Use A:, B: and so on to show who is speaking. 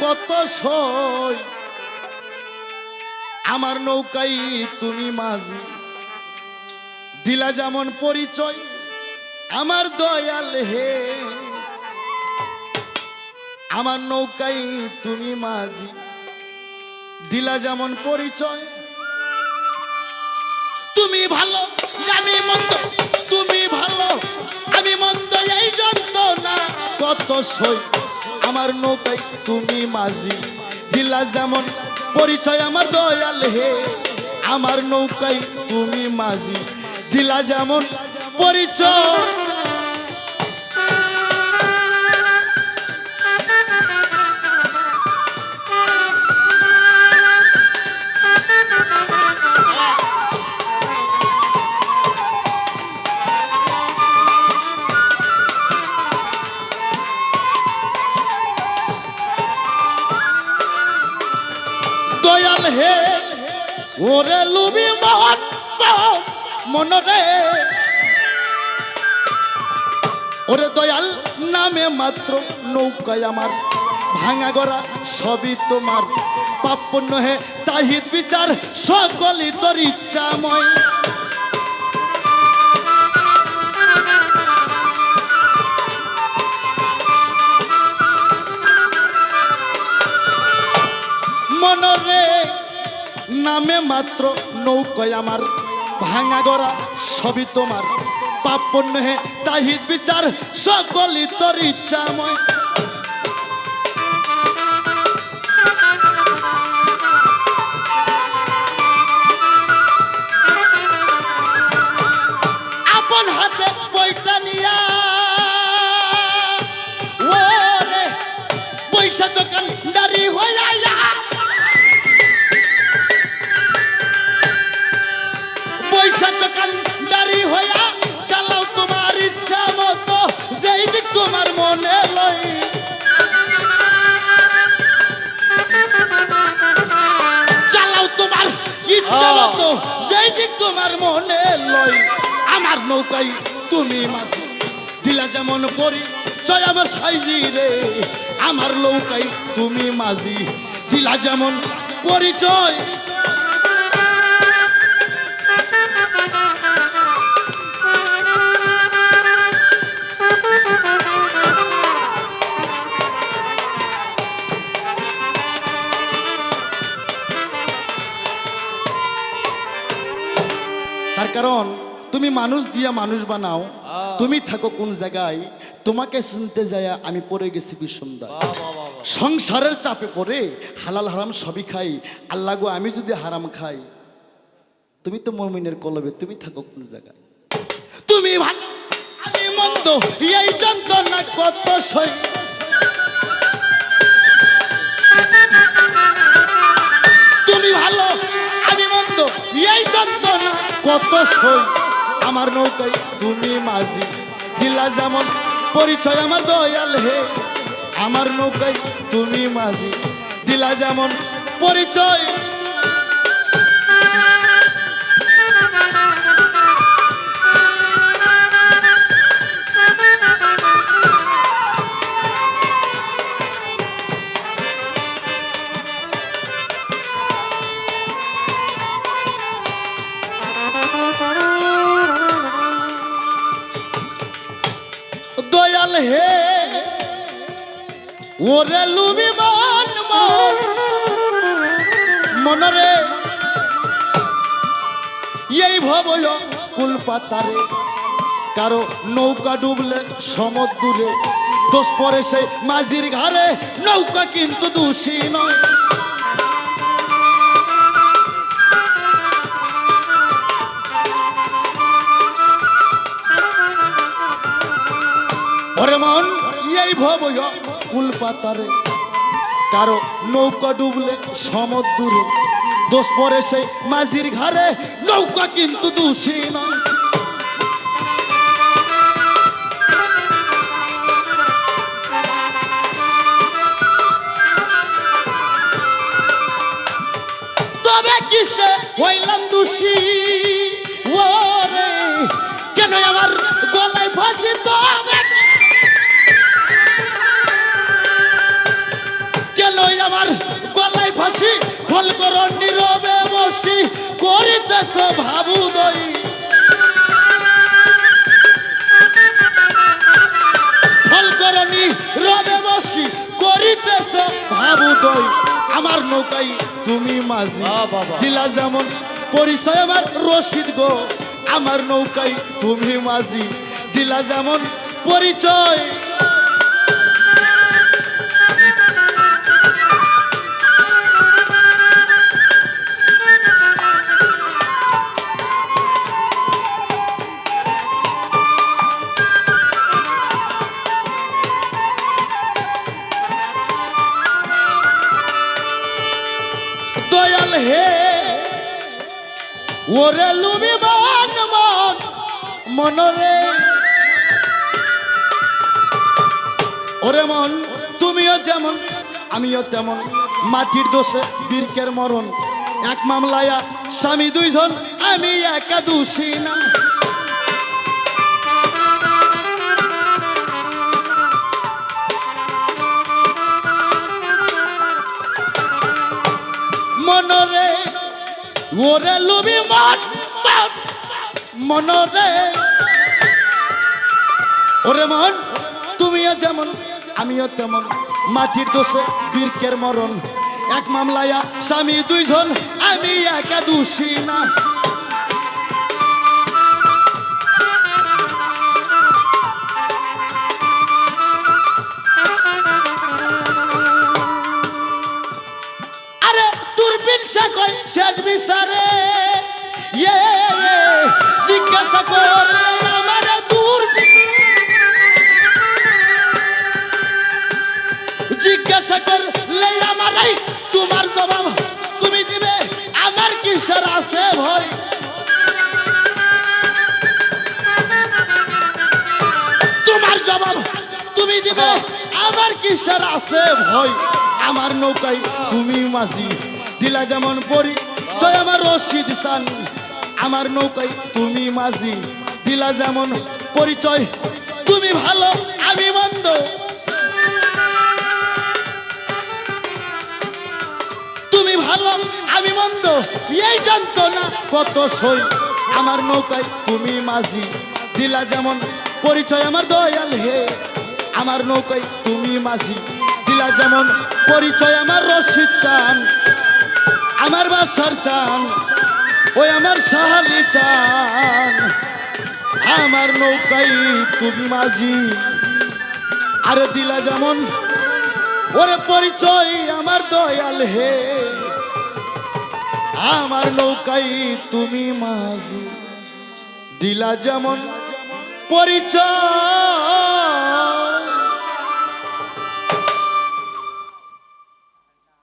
A: কত সই। আমার নৌকাই তুমি মাঝি। দিলা যেমন পরিচয়, আমার দয়াল হে। আমার নৌকাই তুমি মাঝি। দিলা যেমন পরিচয়, তুমি ভালো, আমি মন্দ। তুমি ভালো, আমি মন্দ, এই যন্ত্রণা কত সই। আমার নৌকাই তুমি মাঝি। দিলা যেমন পরিচয় আমার দয়াল হে, আমার নৌকাই তুমি মাঝি। দিলা যেমন পরিচয় ওরে লুবি মন মনরে। ওরে দয়াল নামে মাত্র নৌকায় আমার ভাঙা গড়া সবই তোমার। পাপ নহে তাহির বিচার, সকলই তোর ইচ্ছাময়। মাত্র নৌকয় আমার, ভাঙা গড়া সবই তোমার। পাপ হে তাহি বিচার, সকলই তোর ইচ্ছাময়। আপন হাতে তোমার মনে লই চালাও তোমার ইচ্ছা মতো যেই দিক তোমার মনে লই আমার নৌকাই তুমি মাঝি দিলা যেমন পরি জয় আমার সাইজি রে। আমার নৌকাই তুমি মাঝি। দিলা যেমন পরিচয় কারণ তুমি মানুষ দিয়া মানুষ বানাও তুমি থাকো কোন জায়গায় তোমাকে শুনতে যায় আমি পড়ে গেছি বিষমদা সংসারের চাপে পড়ে হালাল হারাম সবই খাই আল্লাহ গো আমি যদি হারাম খাই তুমি তো মমিনের কলবে তুমি থাকো কোন জায়গায়। তুমি ভালো আমি মন্দ এই যন্ত্রণা কত সই কত সই আমার নৌকায় তুমি মাঝি। দিলা যেমন পরিচয় আমার দয়াল হে, আমার নৌকায় তুমি মাঝি। দিলা যেমন পরিচয় হে, ওরে লুবি মন মন মনরে এই ভবয় কুল পাতারে কারও নৌকা ডুবলে সমুদ্রে দোষ পরে সে মাঝির ঘাড়ে। নৌকা কিন্তু দোষী নয়। এই ভবয় কুল পাতারে কারও নৌকা ডুবলে সমুদ্রে দোষ পরে সে মাঝির ঘাড়ে, নৌকা কিন্তু দোষী নয় তবে কিসে হইলাম দোষী? ওরে কেন আমার গলায় ফাঁসি? তবে ফল করো নীরবে বসি করিতেছ ভাবু দই ফল করনি রবে বসি করিতেছ ভাবু দই আমার নৌকাই তুমি মাঝি। দিলা যেমন পরিচয় আমার রশিদ গো আমার নৌকাই তুমি মাঝি। দিলা যেমন পরিচয়। ওরে লুবি মন মন মনরে ওরে মন, তুমিও যেমন, আমিও তেমন। মাটির দোষে বীরকের মরণ। এক মামলায় স্বামী দুইজন, আমি একা দোষী না। ওরে লুবি মন, মনরে। ওরে মন, তুমিও যেমন, আমিও তেমন। মাটির দোষে বীরকের মরণ। এক মামলায়া স্বামী দুইজন, আমি একা দোষী না। জিজ্ঞাসা করলে আমার এই তোমার জবাব তুমি দিবে। আমার কিসের আছে ভয়? তোমার জবাব তুমি দিবে। আমার কিসের আছে ভয়? আমার নৌকায় তুমি মাঝি দিলা যেমন পরি। জয় আমার রশিদ সান, আমার নৌকায় তুমি মাঝি দিলা যেমন পরিচয়। তুমি ভালো, আমি মন্দ আমি মন্দ, এই জানতো না কত সই। আমার নৌকায় তুমি মাঝি, দিলা যেমন পরিচয় আমার দয়াল হে। আমার নৌকায় তুমি মাঝি, দিলা যেমন পরিচয় আমার রশিদ চান। আমার বাসার চান, ওই আমার সাহালি চান। আমার নৌকাই তুমি মাঝি, আরে দিলা যেমন ওরে পরিচয় আমার দয়াল হে। আমার নৌকাই তুমি মাঝি দিলা যেমন পরিচয়।